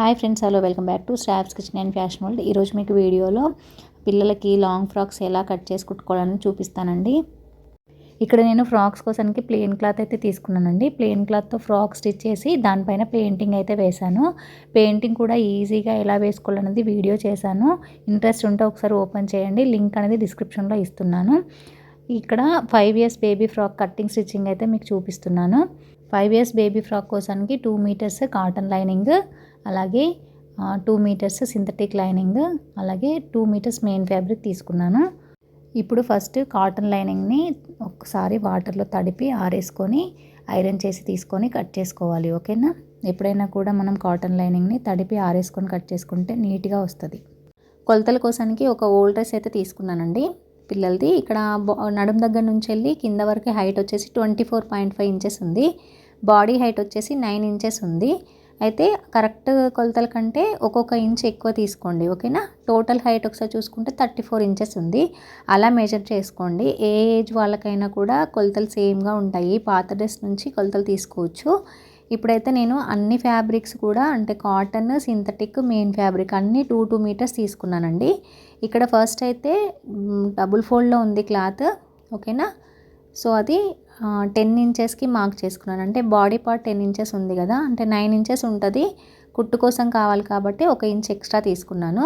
Hi friends hello welcome back to Stabs kitchen and fashion world. ఈరోజు మీకు వీడియోలో పిల్లలకి లాంగ్ ఫ్రాక్స్ ఎలా కట్ చేసి కుట్టుకోవాలని చూపిస్తానండి. ఇక్కడ నేను ఫ్రాక్స్ కోసానికి ప్లెయిన్ క్లాత్ అయితే తీసుకున్నానండి. ప్లెయిన్ క్లాత్తో ఫ్రాక్ స్టిచ్ చేసి దానిపైన పెయింటింగ్ అయితే వేశాను. పెయింటింగ్ కూడా ఈజీగా ఎలా వేసుకోవాలనేది వీడియో చేశాను. ఇంట్రెస్ట్ ఉంటే ఒకసారి ఓపెన్ చేయండి. లింక్ అనేది డిస్క్రిప్షన్లో ఇస్తున్నాను. ఇక్కడ five years baby frock cutting stitching అయితే మీకు చూపిస్తున్నాను. ఫైవ్ ఇయర్స్ బేబీ ఫ్రాక్ కోసానికి టూ మీటర్స్ కాటన్ లైనింగ్ అలాగే టూ మీటర్స్ సింథటిక్ లైనింగ్ అలాగే టూ మీటర్స్ మెయిన్ ఫ్యాబ్రిక్ తీసుకున్నాను. ఇప్పుడు ఫస్ట్ కాటన్ లైనింగ్ని ఒకసారి వాటర్లో తడిపి ఆరేసుకొని ఐరన్ చేసి తీసుకొని కట్ చేసుకోవాలి ఓకేనా ఎప్పుడైనా కూడా మనం కాటన్ లైనింగ్ని తడిపి ఆరేసుకొని కట్ చేసుకుంటే నీట్గా వస్తుంది. కొలతల కోసానికి ఒక ఓల్డ్ డ్రెస్ అయితే తీసుకున్నానండి. పిల్లలది ఇక్కడ నడుం దగ్గర నుంచి వెళ్ళి కింద వరకు హైట్ వచ్చేసి twenty four point five inches ఉంది. బాడీ హైట్ వచ్చేసి నైన్ ఇంచెస్ ఉంది. అయితే కరెక్ట్ కొలతల కంటే ఒక్కొక్క ఇంచ్ ఎక్కువ తీసుకోండి ఓకేనా? టోటల్ హైట్ ఒకసారి చూసుకుంటే థర్టీ ఫోర్ ఇంచెస్ ఉంది. అలా మెజర్ చేసుకోండి. ఏ ఏజ్ వాళ్ళకైనా కూడా కొలతలు సేమ్గా ఉంటాయి. పాత డ్రెస్ నుంచి కొలతలు తీసుకోవచ్చు. ఇప్పుడైతే నేను అన్ని ఫ్యాబ్రిక్స్ కూడా అంటే కాటన్ సింథటిక్ మెయిన్ ఫ్యాబ్రిక్ అన్నీ టూ టూ మీటర్స్ తీసుకున్నానండి. ఇక్కడ ఫస్ట్ అయితే డబుల్ ఫోల్డ్లో ఉంది క్లాత్ ఓకేనా? సో అది టెన్ ఇంచెస్కి మార్క్ చేసుకున్నాను. అంటే బాడీ పార్ట్ టెన్ ఇంచెస్ ఉంది కదా అంటే నైన్ ఇంచెస్ ఉంటుంది. కుట్టు కోసం కావాలి కాబట్టి ఒక ఇంచ్ ఎక్స్ట్రా తీసుకున్నాను.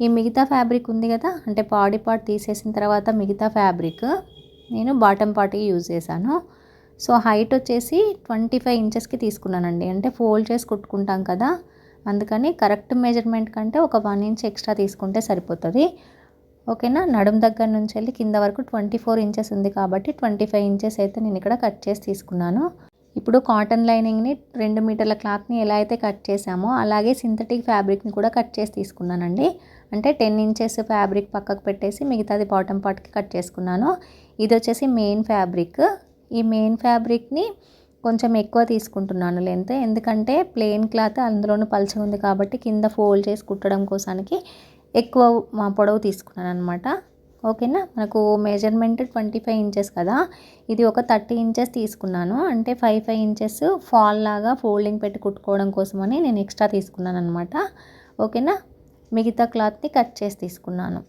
ఈ మిగతా ఫ్యాబ్రిక్ ఉంది కదా అంటే బాడీ పార్ట్ తీసేసిన తర్వాత మిగతా ఫ్యాబ్రిక్ నేను బాటమ్ పార్ట్కి యూజ్ చేశాను. సో హైట్ వచ్చేసి ట్వంటీ ఫైవ్ ఇంచెస్కి తీసుకున్నానండి. అంటే ఫోల్డ్ చేసి కుట్టుకుంటాం కదా అందుకని కరెక్ట్ మెజర్మెంట్ కంటే ఒక వన్ ఇంచ్ ఎక్స్ట్రా తీసుకుంటే సరిపోతుంది. ఓకేనా? నడుం దగ్గర నుంచి వెళ్ళి కింద వరకు ట్వంటీ ఫోర్ ఇంచెస్ ఉంది కాబట్టి ట్వంటీ ఫైవ్ ఇంచెస్ అయితే నేను ఇక్కడ కట్ చేసి తీసుకున్నాను. ఇప్పుడు కాటన్ లైనింగ్ని రెండు మీటర్ల క్లాత్ని ఎలా అయితే కట్ చేసామో అలాగే సింథటిక్ ఫ్యాబ్రిక్ని కూడా కట్ చేసి తీసుకున్నానండి. అంటే టెన్ ఇంచెస్ ఫ్యాబ్రిక్ పక్కకు పెట్టేసి మిగతాది బాటమ్ పార్ట్కి కట్ చేసుకున్నాను. ఇది వచ్చేసి మెయిన్ ఫ్యాబ్రిక్. ఈ మెయిన్ ఫ్యాబ్రిక్ని కొంచెం ఎక్కువ తీసుకుంటున్నాను లెంత్. ఎందుకంటే ప్లెయిన్ క్లాత్ అందులోనూ పలుచగా ఉంది కాబట్టి కింద ఫోల్డ్ చేసి కుట్టడం కోసానికి ఎక్కువ పొడవు తీసుకున్నాను అనమాట ఓకేనా? మనకు మెజర్మెంట్ ట్వంటీ ఫైవ్ ఇంచెస్ కదా. ఇది ఒక థర్టీ ఇంచెస్ తీసుకున్నాను. అంటే ఫైవ్ ఫైవ్ ఇంచెస్ ఫాల్ లాగా ఫోల్డింగ్ పెట్టి కుట్టుకోవడం కోసమని నేను ఎక్స్ట్రా తీసుకున్నాను అనమాట ఓకేనా? మిగతా క్లాత్ని కట్ చేసి తీసుకున్నాను.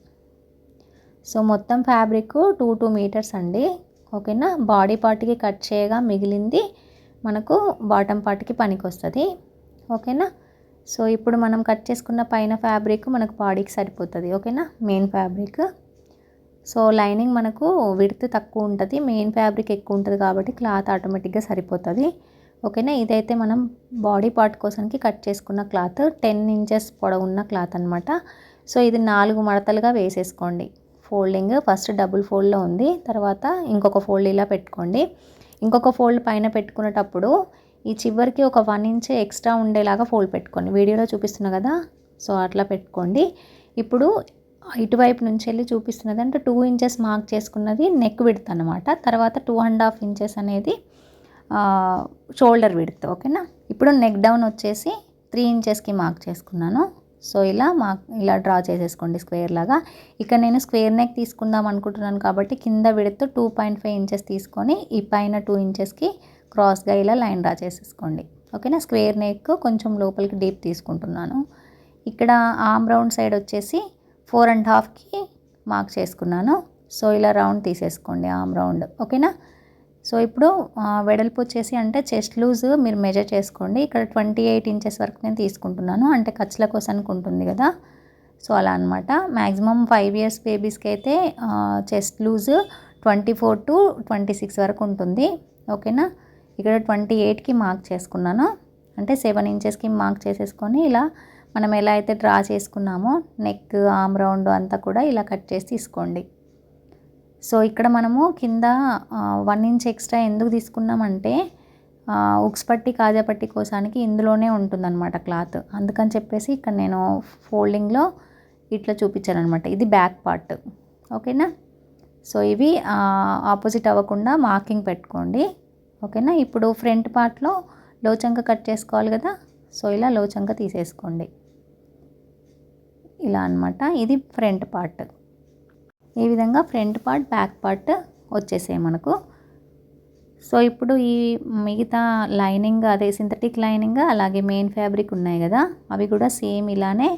సో మొత్తం ఫ్యాబ్రిక్ టూ టూ మీటర్స్ అండి. ఓకేనా? బాడీ పార్ట్కి కట్ చేయగా మిగిలింది మనకు బాటమ్ పార్ట్కి పనికి వస్తుంది ఓకేనా? సో ఇప్పుడు మనం కట్ చేసుకున్న పైన ఫ్యాబ్రిక్ మనకు బాడీకి సరిపోతుంది ఓకేనా మెయిన్ ఫ్యాబ్రిక్ సో లైనింగ్ మనకు విడత్ తక్కువ ఉంటుంది మెయిన్ ఫ్యాబ్రిక్ ఎక్కువ ఉంటుంది కాబట్టి క్లాత్ ఆటోమేటిక్గా సరిపోతుంది ఓకేనా ఇదైతే మనం బాడీ పార్ట్ కోసానికి కట్ చేసుకున్న క్లాత్ టెన్ ఇంచెస్ పొడవున్న క్లాత్ అనమాట సో ఇది నాలుగు మడతలుగా వేసేసుకోండి. ఫోల్డింగ్ ఫస్ట్ డబుల్ ఫోల్డ్లో ఉంది తర్వాత ఇంకొక ఫోల్డ్ ఇలా పెట్టుకోండి. ఇంకొక ఫోల్డ్ పైన పెట్టుకునేటప్పుడు ఈ చివరికి ఒక వన్ ఇంచ్ ఎక్స్ట్రా ఉండేలాగా ఫోల్డ్ పెట్టుకోండి. వీడియోలో చూపిస్తున్నా కదా? సో అట్లా పెట్టుకోండి. ఇప్పుడు ఇటువైపు నుంచి వెళ్ళి చూపిస్తున్నది అంటే టూ ఇంచెస్ మార్క్ చేసుకున్నది నెక్ విడత్ అనమాట తర్వాత టూ అండ్ హాఫ్ ఇంచెస్ అనేది షోల్డర్ విడత్ ఓకేనా? ఇప్పుడు నెక్ డౌన్ వచ్చేసి త్రీ ఇంచెస్కి మార్క్ చేసుకున్నాను. సో ఇలా మా ఇలా డ్రా చేసేసుకోండి స్క్వేర్ లాగా. ఇక్కడ నేను స్క్వేర్ నెక్ తీసుకుందాం అనుకుంటున్నాను కాబట్టి కింద width two point five inches తీసుకొని ఈ పైన టూ ఇంచెస్కి క్రాస్గా ఇలా లైన్ డ్రా చేసేసుకోండి. ఓకేనా? స్క్వేర్ నెక్ కొంచెం లోపలికి డీప్ తీసుకుంటున్నాను. ఇక్కడ ఆమ్ రౌండ్ సైడ్ వచ్చేసి ఫోర్ అండ్ హాఫ్కి మార్క్ చేసుకున్నాను. సో ఇలా రౌండ్ తీసేసుకోండి ఆమ్ రౌండ్. ఓకేనా? సో ఇప్పుడు వెడల్పు వచ్చేసి అంటే చెస్ట్ లూజ్ మీరు మెజర్ చేసుకోండి. ఇక్కడ ట్వంటీ ఎయిట్ ఇంచెస్ వరకు నేను తీసుకుంటున్నాను. అంటే ఖర్చుల కోసానికి ఉంటుంది కదా? సో అలా అనమాట మ్యాక్సిమం ఫైవ్ ఇయర్స్ బేబీస్కి అయితే chest loose twenty four to twenty six వరకు ఉంటుంది. ఓకేనా? ఇక్కడ ట్వంటీ ఎయిట్కి మార్క్ చేసుకున్నాను. అంటే సెవెన్ ఇంచెస్కి మార్క్ చేసేసుకొని ఇలా మనం ఎలా అయితే డ్రా చేసుకున్నామో నెక్ ఆమ్ రౌండ్ అంతా కూడా ఇలా కట్ చేసి తీసుకోండి. సో ఇక్కడ మనము కింద వన్ ఇంచ్ ఎక్స్ట్రా ఎందుకు తీసుకున్నామంటే ఉక్స్ పట్టి కాజా పట్టి కోసానికి ఇందులోనే ఉంటుందన్నమాట క్లాత్. అందుకని చెప్పేసి ఇక్కడ నేను ఫోల్డింగ్లో ఇట్లా చూపించాను అనమాట ఇది బ్యాక్ పార్ట్. ఓకేనా? సో ఇవి ఆపోజిట్ అవ్వకుండా మార్కింగ్ పెట్టుకోండి. ఓకేనా? ఇప్పుడు ఫ్రంట్ పార్ట్లో లోచంక కట్ చేసుకోవాలి కదా? సో ఇలా లోచంక తీసేసుకోండి. ఇలా అనమాట ఇది ఫ్రంట్ పార్ట్. ఈ విధంగా ఫ్రంట్ పార్ట్ బ్యాక్ పార్ట్ వచ్చేసాయి మనకు. సో ఇప్పుడు ఈ మిగతా లైనింగ్ అదే సింథటిక్ లైనింగ్ అలాగే మెయిన్ ఫ్యాబ్రిక్ ఉన్నాయి కదా? అవి కూడా సేమ్ ఇలానే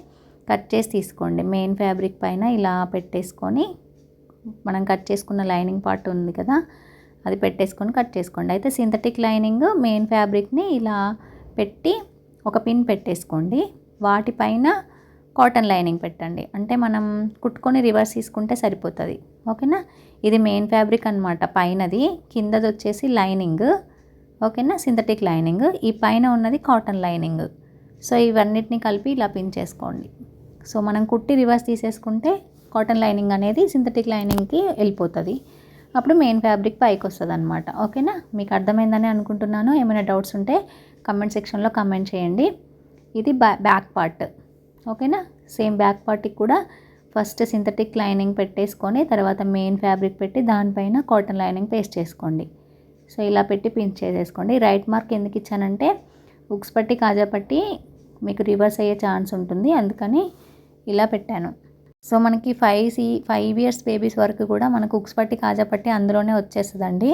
కట్ చేసి తీసుకోండి. మెయిన్ ఫ్యాబ్రిక్ పైన ఇలా పెట్టేసుకొని మనం కట్ చేసుకున్న లైనింగ్ పార్ట్ ఉంది కదా? అది పెట్టేసుకొని కట్ చేసుకోండి. అయితే సింథటిక్ లైనింగ్ మెయిన్ ఫ్యాబ్రిక్ని ఇలా పెట్టి ఒక పిన్ పెట్టేసుకోండి. వాటిపైన కాటన్ లైనింగ్ పెట్టండి. అంటే మనం కుట్టుకొని రివర్స్ తీసుకుంటే సరిపోతుంది. ఓకేనా? ఇది మెయిన్ ఫ్యాబ్రిక్ అనమాట పైనది. కిందది వచ్చేసి లైనింగ్. ఓకేనా? Synthetic lining. ఈ పైన ఉన్నది కాటన్ లైనింగ్. సో ఇవన్నిటిని కలిపి ఇలా పిన్ చేసుకోండి. సో మనం కుట్టి రివర్స్ తీసేసుకుంటే కాటన్ లైనింగ్ అనేది సింథటిక్ లైనింగ్కి వెళ్ళిపోతుంది. అప్పుడు మెయిన్ ఫ్యాబ్రిక్ పైకి వస్తుంది అనమాట ఓకేనా? మీకు అర్థమైందని అనుకుంటున్నాను. ఏమైనా డౌట్స్ ఉంటే కమెంట్ సెక్షన్లో కమెంట్ చేయండి. ఇది బ్యా బ్యాక్ పార్ట్ ఓకేనా? సేమ్ బ్యాక్ పార్ట్కి కూడా ఫస్ట్ సింథటిక్ లైనింగ్ పెట్టేసుకొని తర్వాత మెయిన్ ఫ్యాబ్రిక్ పెట్టి దానిపైన కాటన్ లైనింగ్ పేస్ట్ చేసుకోండి. సో ఇలా పెట్టి పిన్ చేసేసుకోండి. రైట్ మార్క్ ఎందుకు ఇచ్చానంటే ఉక్స్ పట్టి కాజా పట్టి మీకు రివర్స్ అయ్యే ఛాన్స్ ఉంటుంది. అందుకని ఇలా పెట్టాను. సో మనకి five C five years babies వరకు కూడా మనకు ఉక్స్ పట్టి కాజా పట్టి అందులోనే వచ్చేస్తుందండి.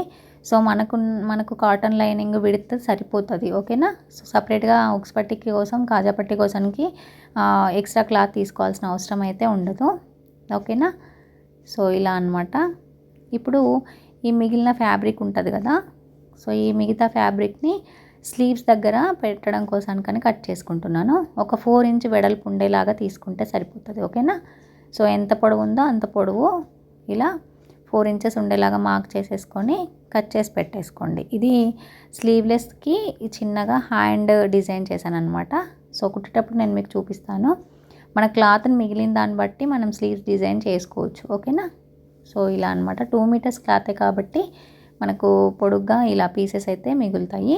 సో మనకు మనకు కాటన్ లైనింగ్ విడితే సరిపోతుంది ఓకేనా? సో సపరేట్గా ఉక్స్ పట్టి కోసం కాజా పట్టి కోసానికి ఎక్స్ట్రా క్లాత్ తీసుకోవాల్సిన అవసరం అయితే ఉండదు ఓకేనా? సో ఇలా అనమాట ఇప్పుడు ఈ మిగిలిన ఫ్యాబ్రిక్ ఉంటుంది కదా? సో ఈ మిగతా ఫ్యాబ్రిక్ని స్లీవ్స్ దగ్గర పెట్టడం కోసానికని కట్ చేసుకుంటున్నాను. ఒక ఫోర్ ఇంచ్ వెడల్పు ఉండేలాగా తీసుకుంటే సరిపోతుంది ఓకేనా? సో ఎంత పొడవు ఉందో అంత పొడవు ఇలా ఫోర్ ఇంచెస్ ఉండేలాగా మార్క్ చేసేసుకొని కట్ చేసి పెట్టేసుకోండి. ఇది స్లీవ్లెస్కి చిన్నగా హ్యాండ్ డిజైన్ చేశాను అనమాట సో కుట్టేటప్పుడు నేను మీకు చూపిస్తాను. మన క్లాత్ని మిగిలిన దాన్ని బట్టి మనం స్లీవ్స్ డిజైన్ చేసుకోవచ్చు. ఓకేనా? సో ఇలా అనమాట టూ మీటర్స్ క్లాతే కాబట్టి మనకు పొడుగ్గా ఇలా పీసెస్ అయితే మిగులుతాయి.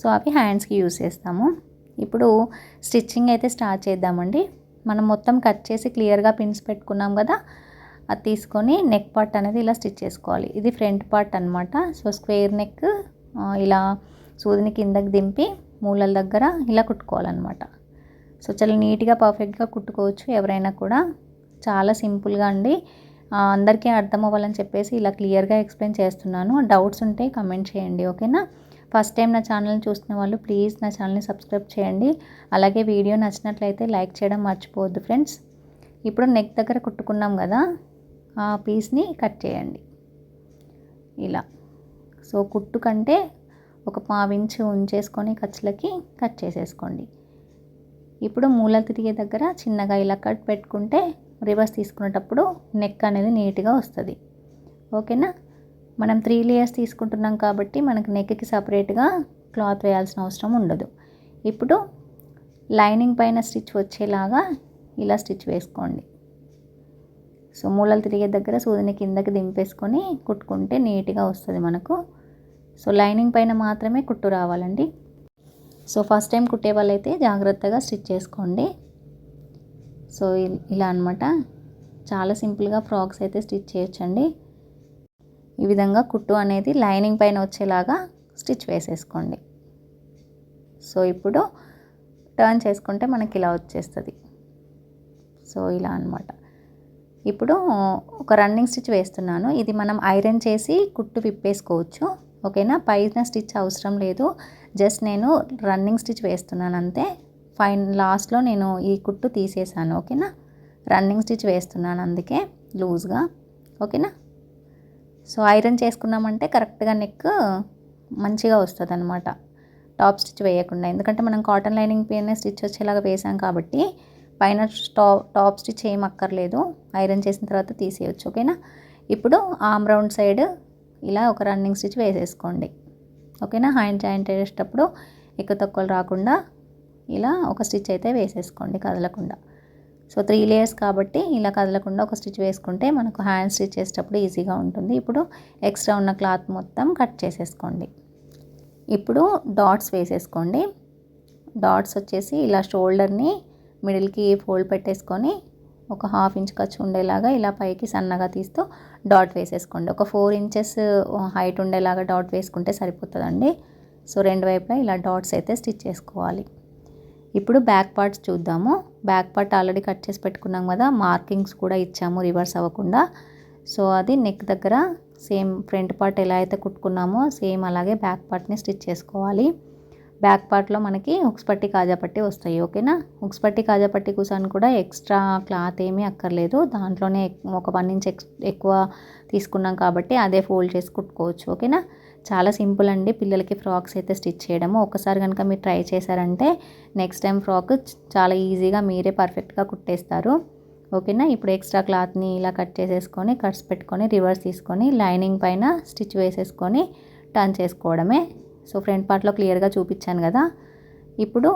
సో అవి హ్యాండ్స్కి యూస్ చేస్తాము. ఇప్పుడు స్టిచ్చింగ్ అయితే స్టార్ట్ చేద్దామండి. మనం మొత్తం కట్ చేసి క్లియర్గా పిన్స్ పెట్టుకున్నాం కదా అది తీసుకొని నెక్ పార్ట్ అనేది ఇలా స్టిచ్ చేసుకోవాలి. ఇది ఫ్రంట్ పార్ట్ అనమాట సో స్క్వేర్ నెక్ ఇలా సూదిని కిందకి దింపి మూలల దగ్గర ఇలా కుట్టుకోవాలన్నమాట. సో చాలా నీట్గా పర్ఫెక్ట్గా కుట్టుకోవచ్చు ఎవరైనా కూడా. చాలా సింపుల్గా అండి. అందరికీ అర్థం అవ్వాలని చెప్పేసి ఇలా క్లియర్గా ఎక్స్ప్లెయిన్ చేస్తున్నాను. డౌట్స్ ఉంటే కమెంట్ చేయండి ఓకేనా? ఫస్ట్ టైం నా ఛానల్ని చూస్తున్న వాళ్ళు ప్లీజ్ నా ఛానల్ని సబ్స్క్రైబ్ చేయండి. అలాగే వీడియో నచ్చినట్లయితే లైక్ చేయడం మర్చిపోవద్దు ఫ్రెండ్స్. ఇప్పుడు నెక్ దగ్గర కుట్టుకున్నాం కదా ఆ పీస్ని కట్ చేయండి. ఇలా. సో కుట్టు కంటే ఒక పావించి ఉంచేసుకొని ఖర్చులకి కట్ చేసేసుకోండి. ఇప్పుడు మూల తిరిగే దగ్గర చిన్నగా ఇలా కట్ పెట్టుకుంటే రివర్స్ తీసుకునేటప్పుడు నెక్ అనేది నీట్గా వస్తుంది. ఓకేనా? మనం త్రీ లేయర్స్ తీసుకుంటున్నాం కాబట్టి మనకు నెక్కి సపరేట్గా క్లాత్ వేయాల్సిన అవసరం ఉండదు. ఇప్పుడు లైనింగ్ పైన స్టిచ్ వచ్చేలాగా ఇలా స్టిచ్ వేసుకోండి. సో మూలలు తిరిగే దగ్గర సూదిని కిందకి దింపేసుకొని కుట్టుకుంటే నీట్గా వస్తుంది మనకు. సో లైనింగ్ పైన మాత్రమే కుట్టు రావాలండి. సో ఫస్ట్ టైం కుట్టే వాళ్ళైతే జాగ్రత్తగా స్టిచ్ చేసుకోండి. సో ఇలా అనమాట చాలా సింపుల్గా ఫ్రాక్స్ అయితే స్టిచ్ చేయొచ్చండి. ఈ విధంగా కుట్టు అనేది లైనింగ్ పైన వచ్చేలాగా స్టిచ్ వేసేసుకోండి. సో ఇప్పుడు టర్న్ చేసుకుంటే మనకి ఇలా వచ్చేస్తుంది. సో ఇలా అనమాట ఇప్పుడు ఒక రన్నింగ్ స్టిచ్ వేస్తున్నాను. ఇది మనం ఐరన్ చేసి కుట్టు విప్పేసుకోవచ్చు. ఓకేనా? పైన స్టిచ్ అవసరం లేదు. జస్ట్ నేను రన్నింగ్ స్టిచ్ వేస్తున్నాను అంతే. ఫైన్ లాస్ట్లో నేను ఈ కుట్టు తీసేసాను. ఓకేనా? రన్నింగ్ స్టిచ్ వేస్తున్నాను అందుకే లూజ్గా. ఓకేనా? సో ఐరన్ చేసుకున్నామంటే కరెక్ట్గా నెక్ మంచిగా వస్తుంది అనమాట టాప్ స్టిచ్ వేయకుండా. ఎందుకంటే మనం కాటన్ లైనింగ్ పైన స్టిచ్ వచ్చేలాగా వేసాం కాబట్టి పైన టాప్ టాప్ స్టిచ్ ఏం అక్కర్లేదు. ఐరన్ చేసిన తర్వాత తీసేయచ్చు. ఓకేనా? ఇప్పుడు ఆమ్ రౌండ్ సైడ్ ఇలా ఒక రన్నింగ్ స్టిచ్ వేసేసుకోండి. ఓకేనా? హ్యాండ్ జాయింట్ వేసేటప్పుడు ఎక్కువ తక్కువలు రాకుండా ఇలా ఒక స్టిచ్ అయితే వేసేసుకోండి కదలకుండా. సో త్రీ లేయర్స్ కాబట్టి ఇలా కదలకుండా ఒక స్టిచ్ వేసుకుంటే మనకు హ్యాండ్ స్టిచ్ చేసేటప్పుడు ఈజీగా ఉంటుంది. ఇప్పుడు ఎక్స్ట్రా ఉన్న క్లాత్ మొత్తం కట్ చేసేసుకోండి. ఇప్పుడు డాట్స్ వేసేసుకోండి. డాట్స్ వచ్చేసి ఇలా షోల్డర్ని మిడిల్కి ఫోల్డ్ పెట్టేసుకొని ఒక హాఫ్ ఇంచ్ ఖర్చు ఉండేలాగా ఇలా పైకి సన్నగా తీస్తూ డాట్ వేసేసుకోండి. ఒక ఫోర్ ఇంచెస్ హైట్ ఉండేలాగా డాట్ వేసుకుంటే సరిపోతుందండి. సో రెండు వైపులా ఇలా డాట్స్ అయితే స్టిచ్ చేసుకోవాలి. ఇప్పుడు బ్యాక్ పార్ట్స్ చూద్దాము. బ్యాక్ పార్ట్ ఆల్రెడీ కట్ చేసి పెట్టుకున్నాం కదా మార్కింగ్స్ కూడా ఇచ్చాము రివర్స్ అవ్వకుండా. సో అది నెక్ దగ్గర సేమ్ ఫ్రంట్ పార్ట్ ఎలా అయితే కుట్టుకున్నామో సేమ్ అలాగే బ్యాక్ పార్ట్ని స్టిచ్ చేసుకోవాలి. బ్యాక్ పార్ట్లో మనకి ఉక్స్పట్టి కాజాపట్టి వస్తాయి ఓకేనా ఉక్స్పట్టి కాజాపట్టి కాజా కుసాన్ కూడా ఎక్స్ట్రా క్లాత్ ఏమీ అక్కర్లేదు. దాంట్లోనే ఒక వన్ ఇంచ్ ఎక్స్ ఎక్కువ తీసుకున్నాం కాబట్టి అదే ఫోల్డ్ చేసి కుట్టుకోవచ్చు ఓకేనా చాలా సింపుల్ అండి. పిల్లలకి ఫ్రాక్స్ అయితే స్టిచ్ చేయడము. ఒకసారి కనుక మీరు ట్రై చేశారంటే నెక్స్ట్ టైం ఫ్రాక్ చాలా ఈజీగా మీరే పర్ఫెక్ట్గా కుట్టేస్తారు. ఓకేనా? ఇప్పుడు ఎక్స్ట్రా క్లాత్ని ఇలా కట్ చేసేసుకొని కట్స్ పెట్టుకొని రివర్స్ తీసుకొని లైనింగ్ పైన స్టిచ్ వేసేసుకొని టర్న్ చేసుకోవడమే. సో ఫ్రంట్ పార్ట్లో క్లియర్గా చూపించాను కదా. ఇప్పుడు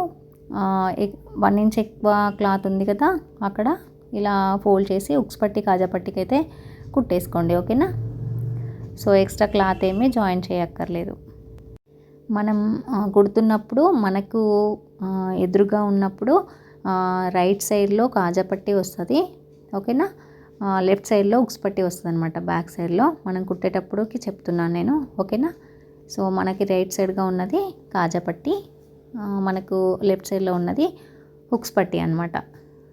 వన్ ఇంచ్ ఎక్కువ క్లాత్ ఉంది కదా అక్కడ ఇలా ఫోల్డ్ చేసి ఉక్స్ పట్టి కాజా పట్టికి అయితే కుట్టేసుకోండి. ఓకేనా? సో ఎక్స్ట్రా క్లాత్ ఏమీ జాయిన్ చేయక్కర్లేదు. మనం కుడుతున్నప్పుడు మనకు ఎదురుగా ఉన్నప్పుడు రైట్ సైడ్లో కాజాపట్టి వస్తుంది. ఓకేనా? లెఫ్ట్ సైడ్లో ఉక్స్పట్టి వస్తుంది అనమాట బ్యాక్ సైడ్లో. మనం కుట్టేటప్పుడుకి చెప్తున్నాను నేను. ఓకేనా? సో మనకి రైట్ సైడ్గా ఉన్నది కాజాపట్టి మనకు లెఫ్ట్ సైడ్లో ఉన్నది హుక్స్ పట్టి అనమాట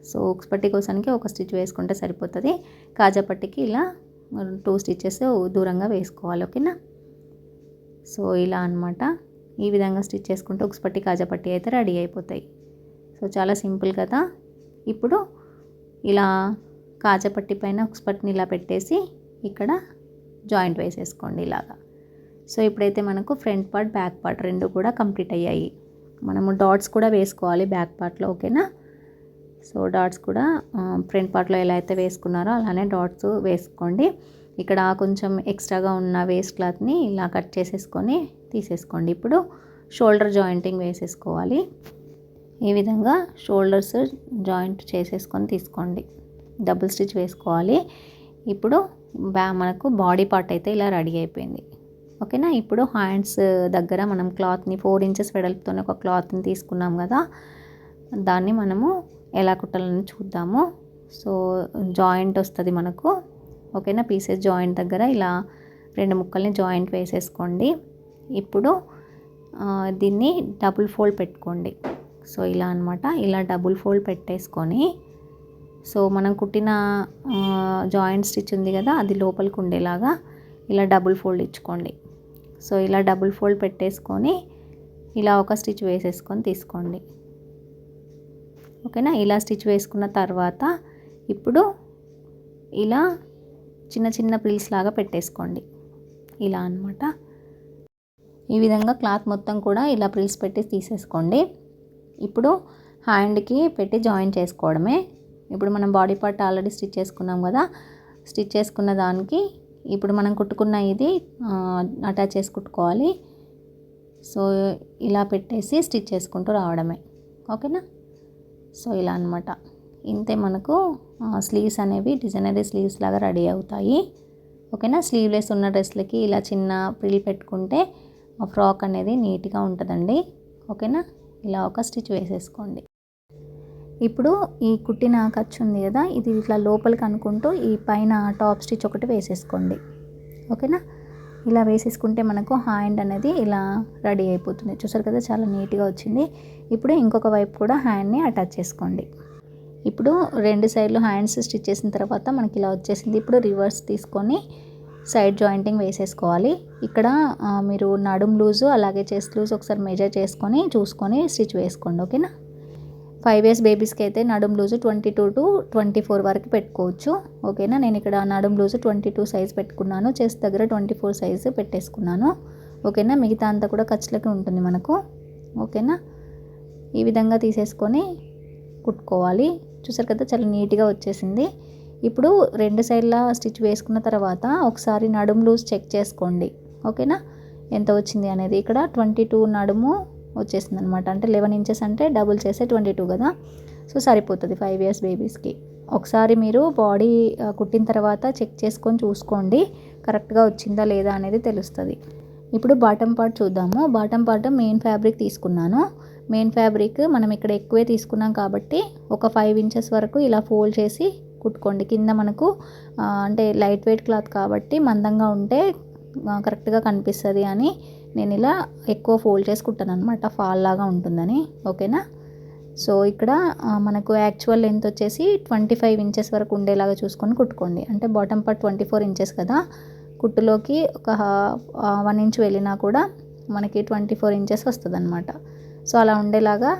సో హుక్స్ పట్టి కోసానికి ఒక స్టిచ్ వేసుకుంటే సరిపోతుంది. కాజాపట్టికి ఇలా టూ స్టిచ్చెస్ దూరంగా వేసుకోవాలి ఓకేనా? సో ఇలా అనమాట ఈ విధంగా స్టిచ్ చేసుకుంటే ఉక్స్పట్టి కాజాపట్టి అయితే రెడీ అయిపోతాయి. సో చాలా సింపుల్ కదా? ఇప్పుడు ఇలా కాజపట్టి పైన ఉక్స్పట్టిని ఇలా పెట్టేసి ఇక్కడ జాయింట్ వేసేసుకోండి ఇలాగా. సో ఇప్పుడైతే మనకు ఫ్రంట్ పార్ట్ బ్యాక్ పార్ట్ రెండు కూడా కంప్లీట్ అయ్యాయి. మనము డాట్స్ కూడా వేసుకోవాలి బ్యాక్ పార్ట్లో ఓకేనా? సో డాట్స్ కూడా ఫ్రంట్ పార్ట్లో ఎలా అయితే వేసుకున్నారో అలానే డాట్స్ వేసుకోండి. ఇక్కడ కొంచెం ఎక్స్ట్రాగా ఉన్న వేస్ట్ క్లాత్ని ఇలా కట్ చేసేసుకొని తీసేసుకోండి. ఇప్పుడు షోల్డర్ జాయింటింగ్ వేసేసుకోవాలి. ఈ విధంగా షోల్డర్స్ జాయింట్ చేసేసుకొని తీసుకోండి. డబుల్ స్టిచ్ వేసుకోవాలి. ఇప్పుడు బ్యా మనకు బాడీ పార్ట్ అయితే ఇలా రెడీ అయిపోయింది. ఓకేనా? ఇప్పుడు హ్యాండ్స్ దగ్గర మనం క్లాత్ని ఫోర్ ఇంచెస్ వెడల్పుతోనే ఒక క్లాత్ని తీసుకున్నాం కదా దాన్ని మనము ఎలా కుట్టాలని చూద్దాము. సో జాయింట్ వస్తుంది మనకు. ఓకేనా? పీసెస్ జాయింట్ దగ్గర ఇలా రెండు ముక్కల్ని జాయింట్ వేసేసుకోండి. ఇప్పుడు దీన్ని డబుల్ ఫోల్డ్ పెట్టుకోండి. సో ఇలా అనమాట ఇలా డబుల్ ఫోల్డ్ పెట్టేసుకొని సో మనం కుట్టిన జాయింట్ స్టిచ్ ఉంది కదా అది లోపలికి ఉండేలాగా ఇలా డబుల్ ఫోల్డ్ ఇచ్చుకోండి. సో ఇలా డబుల్ ఫోల్డ్ పెట్టేసుకొని ఇలా ఒక స్టిచ్ వేసేసుకొని తీసుకోండి. ఓకేనా? ఇలా స్టిచ్ వేసుకున్న తర్వాత ఇప్పుడు ఇలా చిన్న చిన్న ప్రిల్స్ లాగా పెట్టేసుకోండి. ఇలా అనమాట ఈ విధంగా క్లాత్ మొత్తం కూడా ఇలా ప్రిల్స్ పెట్టి తీసేసుకోండి. ఇప్పుడు హ్యాండ్కి పెట్టి జాయిన్ చేసుకోవడమే. ఇప్పుడు మనం బాడీ పార్ట్ ఆల్రెడీ స్టిచ్ చేసుకున్నాం కదా స్టిచ్ చేసుకున్న దానికి ఇప్పుడు మనం కుట్టుకున్న ఇది అటాచ్ చేసి కుట్టుకోవాలి. సో ఇలా పెట్టేసి స్టిచ్ చేసుకుంటూ రావడమే. ఓకేనా? సో ఇలా అనమాట ఇంతే మనకు స్లీవ్స్ అనేవి డిజైనరీ స్లీవ్స్ లాగా రెడీ అవుతాయి. ఓకేనా? స్లీవ్లెస్ ఉన్న డ్రెస్లకి ఇలా చిన్న ప్రిల్ పెట్టుకుంటే ఫ్రాక్ అనేది నీట్గా ఉంటుందండి. ఓకేనా? ఇలా ఒక స్టిచ్ వేసేసుకోండి. ఇప్పుడు ఈ కుట్టిన ఖర్చు ఉంది కదా ఇది ఇట్లా లోపలికి అనుకుంటూ ఈ పైన టాప్ స్టిచ్ ఒకటి వేసేసుకోండి. ఓకేనా? ఇలా వేసేసుకుంటే మనకు హ్యాండ్ అనేది ఇలా రెడీ అయిపోతుంది. చూసారు కదా చాలా నీట్గా వచ్చింది. ఇప్పుడు ఇంకొక వైపు కూడా హ్యాండ్ని అటాచ్ చేసుకోండి. ఇప్పుడు రెండు సైడ్లు హ్యాండ్స్ స్టిచ్ చేసిన తర్వాత మనకి ఇలా వచ్చేసింది. ఇప్పుడు రివర్స్ తీసుకొని సైడ్ జాయింటింగ్ వేసేసుకోవాలి. ఇక్కడ మీరు నడుం లూజు అలాగే చెస్ట్ లూజ్ ఒకసారి మెజర్ చేసుకొని చూసుకొని స్టిచ్ వేసుకోండి. ఓకేనా? ఫైవ్ ఇయర్స్ బేబీస్కి అయితే నడుం loose twenty two to twenty four వరకు పెట్టుకోవచ్చు. ఓకేనా? నేను ఇక్కడ నడుం లూజు ట్వంటీ టూ సైజ్ పెట్టుకున్నాను. చెస్ట్ దగ్గర ట్వంటీ ఫోర్ సైజు పెట్టేసుకున్నాను. ఓకేనా? మిగతా అంతా కూడా ఖర్చులకి ఉంటుంది మనకు. ఓకేనా? ఈ విధంగా తీసేసుకొని కుట్టుకోవాలి. చూసారు కదా? చాలా నీట్గా వచ్చేసింది. ఇప్పుడు రెండు సైడ్ల స్టిచ్ వేసుకున్న తర్వాత ఒకసారి నడుం లూజ్ చెక్ చేసుకోండి. ఓకేనా? ఎంత వచ్చింది అనేది. ఇక్కడ ట్వంటీ టూ నడుము వచ్చేసింది అనమాట అంటే లెవెన్ ఇంచెస్ అంటే డబుల్ చేసే ట్వంటీ టూ కదా. సో సరిపోతుంది ఫైవ్ ఇయర్స్ బేబీస్కి ఒకసారి మీరు బాడీ కుట్టిన తర్వాత చెక్ చేసుకొని చూసుకోండి. కరెక్ట్గా వచ్చిందా లేదా అనేది తెలుస్తుంది. ఇప్పుడు బాటమ్ పార్ట్ చూద్దాము. బాటమ్ పార్ట్ మెయిన్ ఫ్యాబ్రిక్ తీసుకున్నాను. మెయిన్ ఫ్యాబ్రిక్ మనం ఇక్కడ ఎక్కువే తీసుకున్నాం కాబట్టి ఒక ఫైవ్ ఇంచెస్ వరకు ఇలా ఫోల్డ్ చేసి కుట్టుకోండి. కింద మనకు అంటే లైట్ వెయిట్ క్లాత్ కాబట్టి మందంగా ఉంటే కరెక్ట్గా కనిపిస్తుంది అని నేను ఇలా ఎక్కువ ఫోల్డ్ చేసుకుంటాను అనమాట ఫాల్ లాగా ఉంటుందని ఓకేనా? సో ఇక్కడ మనకు యాక్చువల్ లెంత్ వచ్చేసి ట్వంటీ ఫైవ్ ఇంచెస్ వరకు ఉండేలాగా చూసుకొని కుట్టుకోండి. అంటే bottom part twenty four inches కదా కుట్టులోకి ఒక వన్ ఇంచ్ వెళ్ళినా కూడా మనకి ట్వంటీ ఫోర్ ఇంచెస్ వస్తుంది అనమాట సో అలా ఉండేలాగా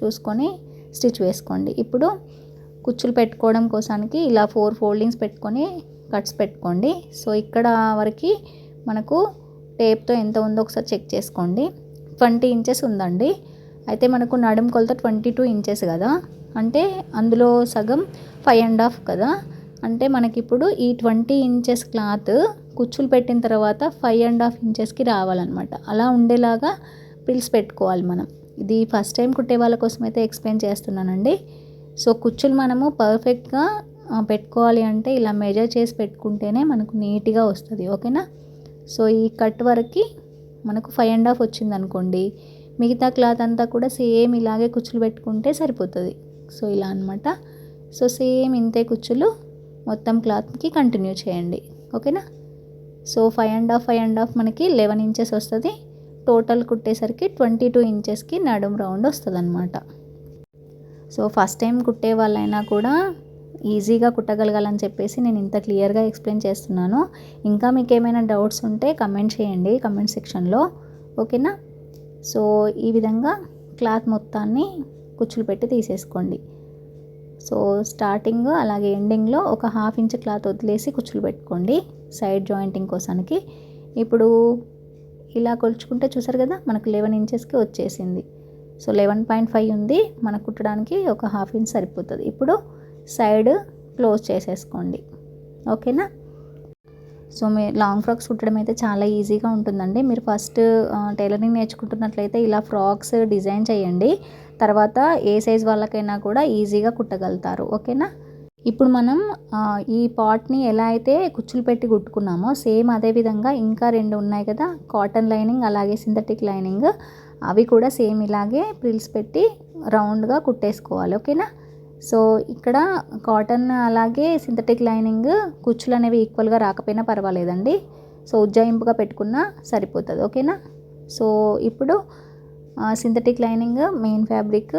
చూసుకొని స్టిచ్ వేసుకోండి. ఇప్పుడు కుచ్చులు పెట్టుకోవడం కోసానికి ఇలా ఫోర్ ఫోల్డింగ్స్ పెట్టుకొని కట్స్ పెట్టుకోండి. సో ఇక్కడ వరకు మనకు టేప్తో ఎంత ఉందో ఒకసారి చెక్ చేసుకోండి. ట్వంటీ ఇంచెస్ ఉందండి. అయితే మనకు నడుము కొలత ట్వంటీ టూ ఇంచెస్ కదా. అంటే అందులో సగం ఫైవ్ అండ్ హాఫ్ కదా. అంటే మనకి ఇప్పుడు ఈ ట్వంటీ ఇంచెస్ క్లాత్ కుచ్చులు పెట్టిన తర్వాత ఫైవ్ అండ్ హాఫ్ ఇంచెస్కి రావాలన్నమాట. అలా ఉండేలాగా పిల్స్ పెట్టుకోవాలి మనం. ఇది ఫస్ట్ టైం కుట్టే వాళ్ళ కోసం అయితే ఎక్స్ప్లెయిన్ చేస్తున్నానండి. సో కుచ్చులు మనము పర్ఫెక్ట్గా పెట్టుకోవాలి అంటే ఇలా మెజర్ చేసి పెట్టుకుంటేనే మనకు నీట్గా వస్తుంది. ఓకేనా? సో ఈ కట్ వరకు మనకు ఫైవ్ అండ్ హాఫ్ వచ్చింది అనుకోండి. మిగతా క్లాత్ అంతా కూడా సేమ్ ఇలాగే కుచ్చులు పెట్టుకుంటే సరిపోతుంది. సో ఇలా అనమాట సో సేమ్ ఇంతే కుచ్చులు మొత్తం క్లాత్కి కంటిన్యూ చేయండి. ఓకేనా? So five and half five and half మనకి లెవెన్ ఇంచెస్ వస్తుంది. టోటల్ కుట్టేసరికి ట్వంటీ టూ ఇంచెస్కి నడుము రౌండ్ వస్తుంది అనమాట సో ఫస్ట్ టైం కుట్టే వాళ్ళైనా కూడా ఈజీగా కుట్టగలగాలని చెప్పేసి నేను ఇంత క్లియర్గా ఎక్స్ప్లెయిన్ చేస్తున్నాను. ఇంకా మీకు ఏమైనా డౌట్స్ ఉంటే కమెంట్ చేయండి కమెంట్ సెక్షన్లో. ఓకేనా? సో ఈ విధంగా క్లాత్ మొత్తాన్ని కుచ్చులు పెట్టి తీసేసుకోండి. సో స్టార్టింగ్ అలాగే ఎండింగ్లో ఒక హాఫ్ ఇంచ్ క్లాత్ వదిలేసి కుచ్చులు పెట్టుకోండి సైడ్ జాయింటింగ్ కోసానికి. ఇప్పుడు ఇలా కొలుచుకుంటే చూసారు కదా మనకు లెవెన్ ఇంచెస్కి వచ్చేసింది. సో లెవెన్ పాయింట్ ఫైవ్ ఉంది మనకు కుట్టడానికి ఒక హాఫ్ ఇంచ్ సరిపోతుంది. ఇప్పుడు సైడ్ క్లోజ్ చేసేసుకోండి. ఓకేనా? సో మీ లాంగ్ ఫ్రాక్స్ కుట్టడం అయితే చాలా ఈజీగా ఉంటుందండి. మీరు ఫస్ట్ టైలరింగ్ నేర్చుకుంటున్నట్లయితే ఇలా ఫ్రాక్స్ డిజైన్ చేయండి. తర్వాత ఏ సైజ్ వాళ్ళకైనా కూడా ఈజీగా కుట్టగలుగుతారు. ఓకేనా? ఇప్పుడు మనం ఈ పాట్ని ఎలా అయితే కుచ్చులు పెట్టి కుట్టుకున్నామో సేమ్ అదే విధంగా ఇంకా రెండు ఉన్నాయి కదా. కాటన్ లైనింగ్ అలాగే సింథటిక్ లైనింగ్. అవి కూడా సేమ్ ఇలాగే ప్రిల్స్ పెట్టి రౌండ్గా కుట్టేసుకోవాలి. ఓకేనా? సో ఇక్కడ కాటన్ అలాగే సింథటిక్ లైనింగ్ కుచ్చులు అనేవి ఈక్వల్గా రాకపోయినా పర్వాలేదండి. సో ఉజ్జాయింపుగా పెట్టుకున్నా సరిపోతుంది ఓకేనా? సో ఇప్పుడు సింథటిక్ లైనింగ్ మెయిన్ ఫ్యాబ్రిక్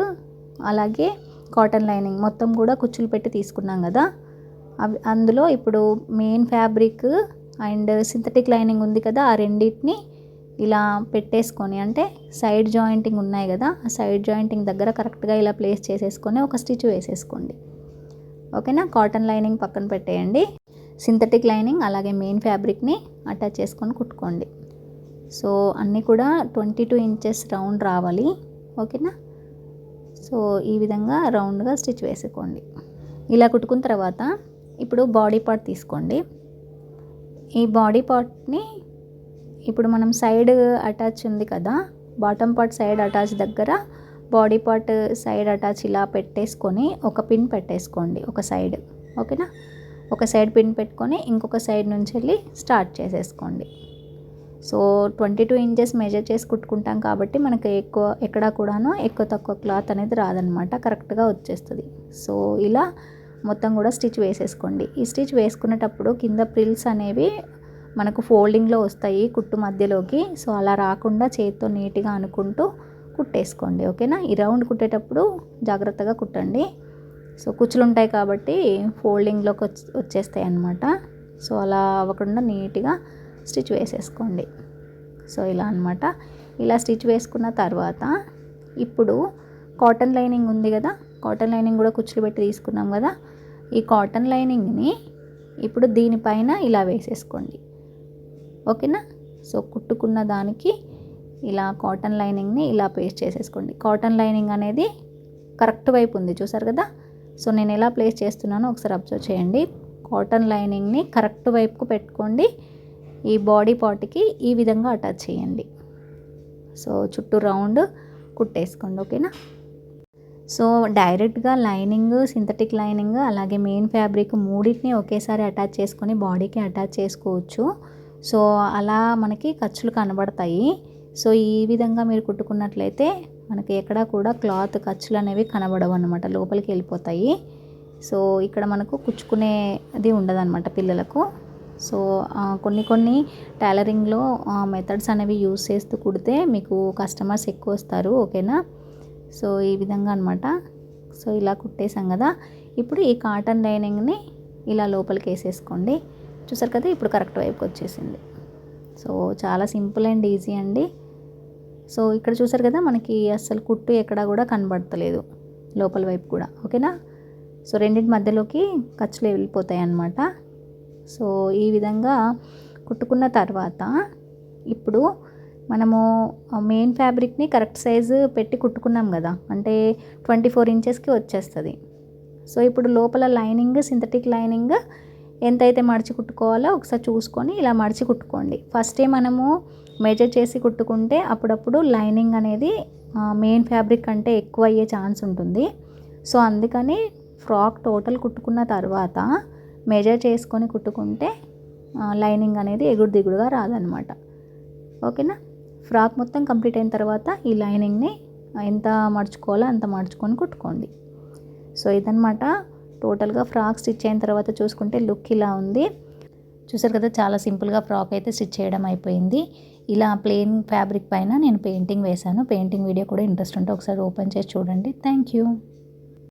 అలాగే కాటన్ లైనింగ్ మొత్తం కూడా కుచ్చులు పెట్టి తీసుకున్నాం కదా. అవి అందులో ఇప్పుడు main fabric and synthetic lining ఉంది కదా ఆ రెండింటిని ఇలా పెట్టేసుకొని అంటే సైడ్ జాయింటింగ్ ఉన్నాయి కదా ఆ సైడ్ జాయింటింగ్ దగ్గర కరెక్ట్గా ఇలా ప్లేస్ చేసేసుకొని ఒక స్టిచ్ వేసేసుకోండి. ఓకేనా కాటన్ లైనింగ్ పక్కన పెట్టేయండి. సింథటిక్ లైనింగ్ అలాగే మెయిన్ ఫ్యాబ్రిక్ని అటాచ్ చేసుకొని కుట్టుకోండి. సో అన్నీ కూడా ట్వంటీ టూ ఇంచెస్ రౌండ్ రావాలి ఓకేనా సో ఈ విధంగా రౌండ్గా స్టిచ్ వేసుకోండి. ఇలా కుట్టుకున్న తర్వాత ఇప్పుడు బాడీ పార్ట్ తీసుకోండి. ఈ బాడీ పార్ట్ని ఇప్పుడు మనం సైడ్ అటాచ్ ఉంది కదా బాటమ్ పార్ట్ సైడ్ అటాచ్ దగ్గర బాడీ పార్ట్ సైడ్ అటాచ్ ఇలా పెట్టేసుకొని ఒక పిన్ పెట్టేసుకోండి ఒక సైడ్ ఓకేనా ఒక సైడ్ పిన్ పెట్టుకొని ఇంకొక సైడ్ నుంచి వెళ్ళి స్టార్ట్ చేసేసుకోండి. So twenty two inches measure చేసి కుట్టుకుంటాం కాబట్టి మనకి ఎక్కువ ఎక్కడా కూడాను ఎక్కువ తక్కువ క్లాత్ అనేది రాదనమాట కరెక్ట్గా వచ్చేస్తుంది. సో ఇలా మొత్తం కూడా స్టిచ్ వేసేసుకోండి. ఈ స్టిచ్ వేసుకునేటప్పుడు కింద ప్రిల్స్ అనేవి మనకు ఫోల్డింగ్లో వస్తాయి కుట్టు మధ్యలోకి. సో అలా రాకుండా చేతితో నీట్గా అనుకుంటూ కుట్టేసుకోండి. ఓకేనా? ఈ రౌండ్ కుట్టేటప్పుడు జాగ్రత్తగా కుట్టండి. సో కుచ్చులు ఉంటాయి కాబట్టి ఫోల్డింగ్లోకి వచ్చి వచ్చేస్తాయి అన్నమాట సో అలా అవ్వకుండా నీట్గా స్టిచ్ వేసేసుకోండి. సో ఇలా అనమాట ఇలా స్టిచ్ వేసుకున్న తర్వాత ఇప్పుడు కాటన్ లైనింగ్ ఉంది కదా? కాటన్ లైనింగ్ కూడా కుచ్చులు పెట్టి తీసుకున్నాం కదా? ఈ కాటన్ లైనింగ్ని ఇప్పుడు దీనిపైన ఇలా వేసేసుకోండి. ఓకేనా? సో కుట్టుకున్న దానికి ఇలా కాటన్ లైనింగ్ని ఇలా పేస్ట్ చేసేసుకోండి. కాటన్ లైనింగ్ అనేది కరెక్ట్ వైపు ఉంది చూసారు కదా? సో నేను ఎలా ప్లేస్ చేస్తున్నానో ఒకసారి అబ్జర్వ్ చేయండి. కాటన్ లైనింగ్ని కరెక్ట్ వైపుకు పెట్టుకోండి. ఈ బాడీ పార్ట్కి ఈ విధంగా అటాచ్ చేయండి. సో చుట్టూ రౌండ్ కుట్టేసుకోండి ఓకేనా? సో డైరెక్ట్గా లైనింగ్ సింథటిక్ లైనింగ్ అలాగే మెయిన్ ఫ్యాబ్రిక్ మూడింటిని ఒకేసారి అటాచ్ చేసుకొని బాడీకి అటాచ్ చేసుకోవచ్చు. సో అలా మనకి ఖర్చులు కనబడతాయి. సో ఈ విధంగా మీరు కుట్టుకున్నట్లయితే మనకి ఎక్కడ కూడా క్లాత్ ఖర్చులు అనేవి కనబడవు అనమాట లోపలికి వెళ్ళిపోతాయి. సో ఇక్కడ మనకు కుచ్చుకునేది ఉండదన్నమాట పిల్లలకు. సో కొన్ని కొన్ని టైలరింగ్లో మెథడ్స్ అనేవి యూస్ చేస్తూ కుడితే మీకు కస్టమర్స్ ఎక్కువ వస్తారు ఓకేనా? సో ఈ విధంగా అనమాట సో ఇలా కుట్టేసాం కదా. ఇప్పుడు ఈ కాటన్ లైనింగ్ని ఇలా లోపలికి వేసేసుకోండి. చూసారు కదా ఇప్పుడు కరెక్ట్ వైపుకి వచ్చేసింది. సో చాలా సింపుల్ అండ్ ఈజీ అండి. సో ఇక్కడ చూసారు కదా మనకి అస్సలు కుట్టు ఎక్కడా కూడా కనబడతలేదు. లోపల వైపు కూడా ఓకేనా? సో రెండింటి మధ్యలోకి ఖర్చులు వెళ్ళిపోతాయి అన్నమాట. సో ఈ విధంగా కుట్టుకున్న తర్వాత ఇప్పుడు మనము మెయిన్ ఫ్యాబ్రిక్ని కరెక్ట్ సైజు పెట్టి కుట్టుకున్నాం కదా అంటే ట్వంటీ ఫోర్ ఇంచెస్కి వచ్చేస్తుంది. సో ఇప్పుడు లోపల లైనింగ్ సింథటిక్ లైనింగ్ ఎంతైతే మడిచి కుట్టుకోవాలో ఒకసారి చూసుకొని ఇలా మడిచి కుట్టుకోండి. ఫస్టే మనము మెజర్ చేసి కుట్టుకుంటే అప్పుడప్పుడు లైనింగ్ అనేది మెయిన్ ఫ్యాబ్రిక్ కంటే ఎక్కువ అయ్యే ఛాన్స్ ఉంటుంది. సో అందుకని ఫ్రాక్ టోటల్ కుట్టుకున్న తర్వాత మెజర్ చేసుకొని కుట్టుకుంటే లైనింగ్ అనేది ఎగుడు దిగుడుగా రాదనమాట ఓకేనా ఫ్రాక్ మొత్తం కంప్లీట్ అయిన తర్వాత ఈ లైనింగ్ని ఎంత మడుచుకోవాలో అంత మడుచుకొని కుట్టుకోండి. సో ఇదనమాట టోటల్గా ఫ్రాక్ స్టిచ్ అయిన తర్వాత చూసుకుంటే లుక్ ఇలా ఉంది. చూసారు కదా చాలా సింపుల్గా ఫ్రాక్ అయితే స్టిచ్ చేయడం అయిపోయింది. ఇలా ప్లెయిన్ ఫ్యాబ్రిక్ పైన నేను పెయింటింగ్ వేశాను. పెయింటింగ్ వీడియో కూడా ఇంట్రెస్ట్ ఉంటే ఒకసారి ఓపెన్ చేసి చూడండి. Thank you.